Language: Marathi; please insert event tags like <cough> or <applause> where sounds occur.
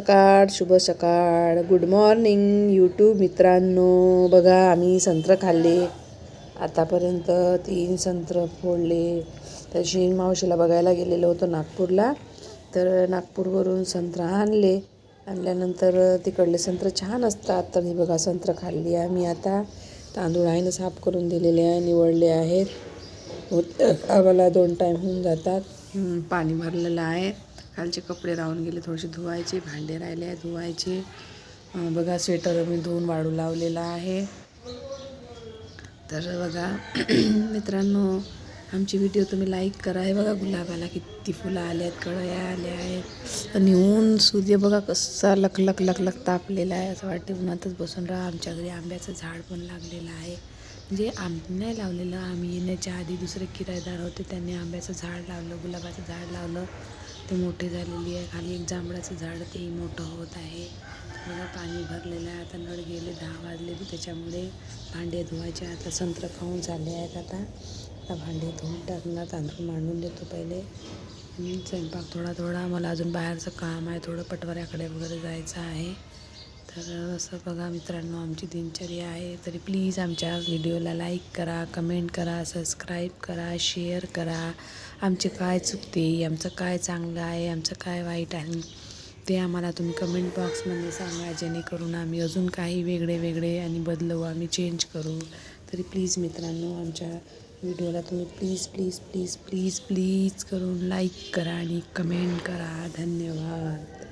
सकाळ शुभ सकाळ. गुड मॉर्निंग यूट्यूब मित्रांनो. बघा आम्ही संत्र खाल्ले. आतापर्यंत तीन संत्र फोडले. तर शीन मावशीला बघायला गेलेलो होतो नागपूरला. तर नागपूरवरून संत्र आणले. आणल्यानंतर तिकडले संत्र छान असतात. तर मी बघा संत्र खाल्ली आम्ही आता. तांदूळ आईनं साफ करून दिलेले आहे निवडले आहेत. आम्हाला दोन टाईम होऊन जातात. पाणी भरलेलं आहे. कालचे कपडे राहून गेले थोडेसे धुवायचे भांडे राहिले आहे धुवायचे. बघा स्वेटर मी धुवून वाळू लावलेला आहे. तर बघा <clears throat> मित्रांनो आमची व्हिडिओ तुम्ही लाईक करा. हे बघा गुलाबाला किती फुलं आले आहेत कळया आल्या आहेत. आणि ऊन सूर्य बघा कसा लखलख लखलख तापलेला आहे. असं वाटते उन्हातच बसून राहा. आमच्या घरी आंब्याचं झाड पण लागलेलं आहे. जे आम्ही नाही लावलेलं आम्ही येण्याच्या आधी दुसरे किरायदार होते त्यांनी आंब्याचं झाड लावलं गुलाबाचं झाड लावलं. ते मोठे झालेली आहे. खाली एक जांभळाचं झाड तेही मोठं होत आहे. बघा पाणी भरलेलं आहे. आता नळ गेले दहा वाजले. त्याच्यामुळे भांडे धुवायचे. आता संत्र खाऊन झाले आहेत आता. आता भांडे धुवून टाकणार. तांदूळ मांडून देतो पहिले. स्वयंपाक थोडा थोडा. मला अजून बाहेरचं काम आहे. थोडं पटवाऱ्याकडे वगैरे जायचं आहे. तर असं बघा मित्रांनो आमची दिनचर्या आहे. तरी प्लीज आमच्या व्हिडिओला लाईक करा कमेंट करा सबस्क्राईब करा शेअर करा. आमचे काय चुकते आमचं काय चांगलं आहे आमचं काय वाईट आहे ते आम्हाला तुम्ही कमेंट बॉक्समध्ये सांगा. जेणेकरून आम्ही अजून काही वेगळे वेगळे आणि बदलवू आम्ही चेंज करू. तरी प्लीज मित्रांनो आमच्या व्हिडिओला तुम्ही please please please please please करून लाईक करा आणि कमेंट करा. धन्यवाद.